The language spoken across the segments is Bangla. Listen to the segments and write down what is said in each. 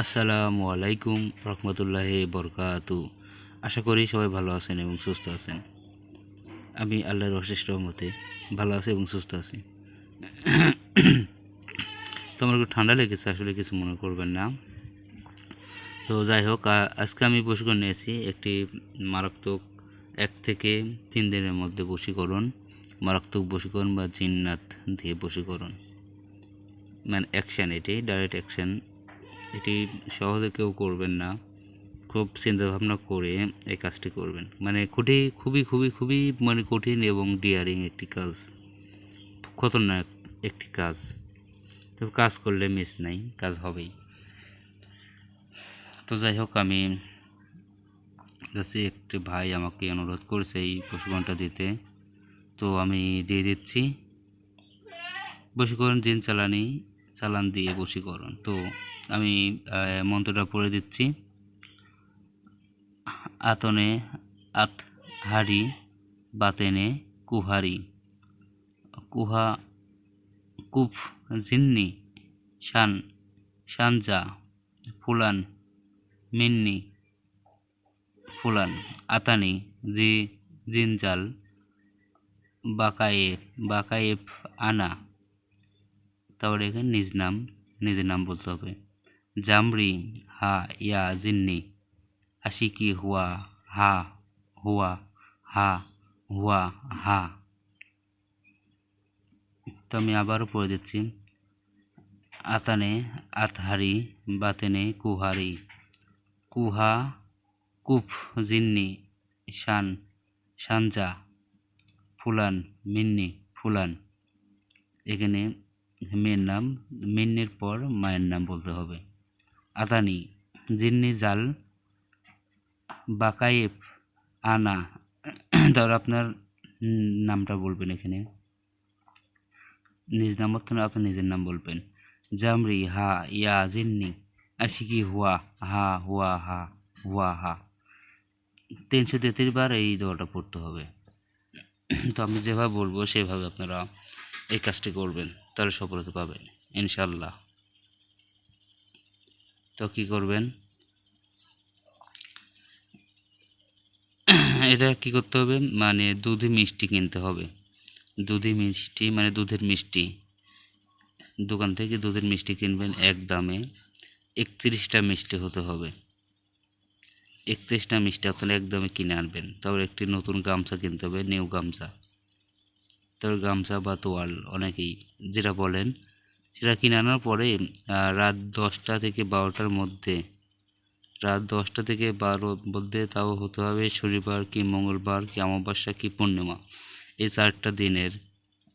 আসসালামু আলাইকুম রহমতুল্লাহ বরকাতু। আশা করি সবাই ভালো আছেন এবং সুস্থ আছেন। আমি আল্লাহর অশেষ রহমতে ভালো আছি এবং সুস্থ আছি। তোমার একটু ঠান্ডা লেগেছে, আসলে কিছু মনে করবেন না। তো যাই হোক আজকে আমি বশীকরণ নিয়েছি একটি মারাত্মক এক থেকে তিন দিনের মধ্যে বশীকরণ মারাত্মক বশীকরণ বা জিন্নাত দিয়ে বশীকরণ মানে অ্যাকশান এটি ডাইরেক্ট অ্যাকশান এটি সহজে কেউ করবেন না। খুব চিন্তা ভাবনা করে এই কাজটি করবেন। মানে খুবই খুবই খুবই খুবই মানে কঠিন এবং ডিয়ারিং একটি কাজ। খতরনাক একটি কাজ। তো কাজ করলে মিস নাই, কাজ হবেই। তো যাই হোক, আমি কাছে একটি ভাই আমাকে অনুরোধ করেছে এই প্রশিক্ষণটা দিতে। তো আমি দিয়ে দিচ্ছি। বশীকরণ জিন চালানি, চালান দিয়ে বশীকরণ। তো আমি মন্ত্রটা পড়ে দিচ্ছি। আতনে, আত হারি বাতেনে কুহারি। কুহা, কুফ, জিন্নি, শান শানজা ফুলান, মিন্নি, ফুলান, আতানি, জি, জিনজাল বাকায়ে বাকায়েফ আনা। তারপরে এখানে নিজ নাম, নিজের নাম বলতে হবে। জামরি হা ইয়া জিন্নি আশিকি হুয়া হা হুয়া হা হুয়া হা তো আমি আবারও পড়ে দিচ্ছি। আতানে, আতহারি, বাতেনে, কুহারি। কুহা, কুফ, জিন্নি, শান শানজা ফুলান, মিন্নি, ফুলান। এখানে মেয়ের নাম, মিন্নির পর মায়ের নাম বলতে হবে। আদানি, জিন্নি জাল বাকায়েব আনা। তারপর আপনার নামটা বলবেন এখানে। নিজ নাম অর্থ আপনি নিজের নাম বলবেন। জামরি, হা, ইয়া, জিন্নি, আশিকি, হুয়া, হা হুয়া হা হুয়া, হা। তিনশো তেত্রিশ বার এই দোয়াটা পড়তে হবে। তো আমি যেভাবে বলব, সেভাবে আপনারা এই কাজটি করবেন, তাহলে সফলতা পাবেন ইনশাল্লাহ তো কি করবেন? এটা কি করতে হবে? মানে দুধে মিষ্টি কিনতে হবে। দুধে মিষ্টি মানে দুধের মিষ্টি। দোকান থেকে দুধের মিষ্টি কিনবেন এক দামে। একত্রিশটা মিষ্টি হতে হবে। একত্রিশটা মিষ্টি আপনারা এক কিনে আনবেন। তারপর একটি নতুন গামছা কিনতে হবে, নিউ গামছা। তারপর গামছা বা তোয়াল, অনেকেই যেটা বলেন সেটা কিনে আনার পরে রাত দশটা থেকে বারোটার মধ্যে, রাত দশটা থেকে বারো মধ্যে তাও হতে হবে শনিবার কি মঙ্গলবার কি অমাবস্যা কি পূর্ণিমা, এই চারটা দিনের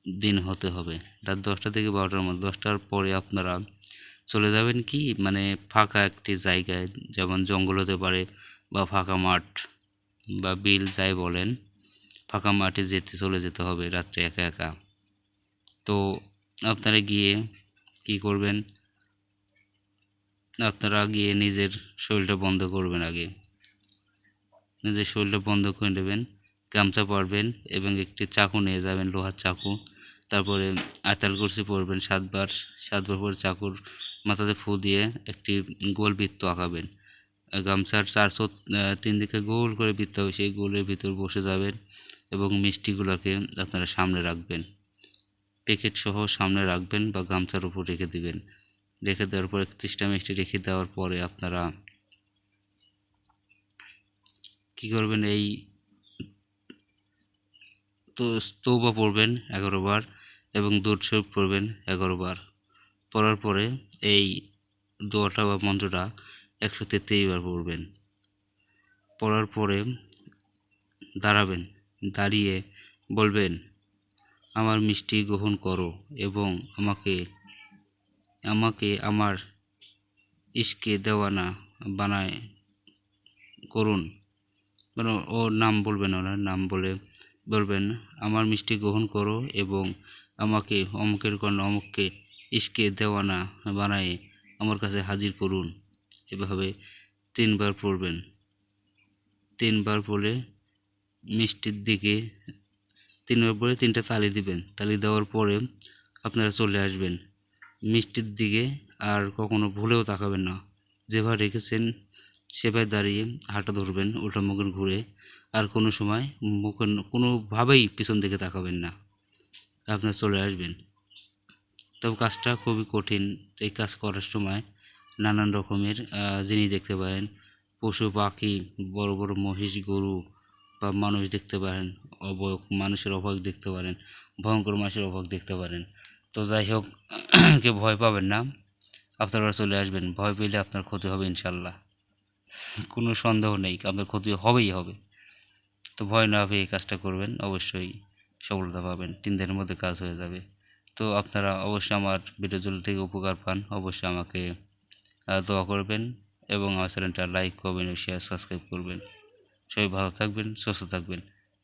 দিন হতে হবে। রাত দশটা থেকে বারোটার মধ্যে, দশটার পরে আপনারা চলে যাবেন কি মানে ফাঁকা একটি জায়গায়, যেমন জঙ্গল হতে পারে বা ফাঁকা মাঠ বা বিল যাই বলেন, ফাঁকা মাঠে যেতে চলে যেতে হবে রাত্রে একা একা। তো আপনারা গিয়ে কি করবেন? আপনারা গিয়ে নিজের শরীরটা বন্ধ করবেন আগে। নিজের শরীরটা বন্ধ করে নেবেন, গামছা পরবেন এবং একটি চাকু নিয়ে যাবেন, লোহার চাকু। তারপরে আতাল কুরসি পরবেন সাতবার সাতবার পরে চাকুর মাথাতে ফু দিয়ে একটি গোল বৃত্ত আঁকাবেন। গামছার চারশো তিন দিকে গোল করে বৃত্ত হবে, সেই গোলের ভিতর বসে যাবেন এবং মিষ্টিগুলোকে আপনারা সামনে রাখবেন। প্যাকেট সহ সামনে রাখবেন বা গামছার উপর রেখে দিবেন। রেখে দেওয়ার পর একত্রিশটা মিষ্টি রেখে দেওয়ার পরে আপনারা কি করবেন? এই তো তৌবা পড়বেন এগারো বার এবং দুধ শরীফ পড়বেন এগারো বার। পড়ার পরে এই দোয়াটা বা মন্ত্রটা একশো তেত্রিশ বার পড়বেন পড়ার পরে দাঁড়াবেন, দাঁড়িয়ে বলবেন আমার মিষ্টি গ্রহণ করো এবং আমাকে আমাকে আমার ইস্কে দেওয়ানা বানায় করুন। মানে ওর নাম বলবেন ওনার নাম বলে বলবেন, আমার মিষ্টি গ্রহণ করো এবং আমাকে অমুকের কর্ণ অমুককে ইস্কে দেওয়ানা বানায় আমার কাছে হাজির করুন। এভাবে তিনবার পড়বেন। তিনবার পড়ে মিষ্টির দিকে তিনবার পরে তিনটা তালি দিবেন। তালি দেওয়ার পরে আপনারা চলে আসবেন। মিষ্টির দিকে আর কখনো ভুলেও তাকাবেন না। যেভাবে রেখেছেন, সেভাবে দাঁড়িয়ে হাঁটা ধরবেন উল্টা মুখে ঘুরে। আর কোনো সময় মুখে কোনোভাবেই পিছন দিকে তাকাবেন না। আপনারা চলে আসবেন। তবে কাজটা খুবই কঠিন। এই কাজ করার সময় নানান রকমের জিনিস দেখতে পারেন। পশু, পাখি, বড় বড় মহিষ, গরু বা মানুষ দেখতে পারেন। অবয়ব, মানুষের অবয়ব দেখতে পারেন, ভয়ঙ্কর মানুষের অবয়ব দেখতে পারেন। তো যাই হোক, কেউ ভয় পাবেন না। আপনারা চলে আসবেন। ভয় পেলে আপনার ক্ষতি হবে ইনশাল্লাহ কোনো সন্দেহ নেই, আপনার ক্ষতি হবেই হবে। তো ভয় না পেয়ে এই কাজটা করবেন, অবশ্যই সফলতা পাবেন। তিন দিনের মধ্যে কাজ হয়ে যাবে। তো আপনারা অবশ্যই আমার ভিডিওগুলো থেকে উপকার পান। অবশ্যই আমাকে দোয়া করবেন এবং আমার চ্যানেলটা লাইক করবেন শেয়ার সাবস্ক্রাইব করবেন। সবাই ভালো থাকবেন, সুস্থ থাকবেন।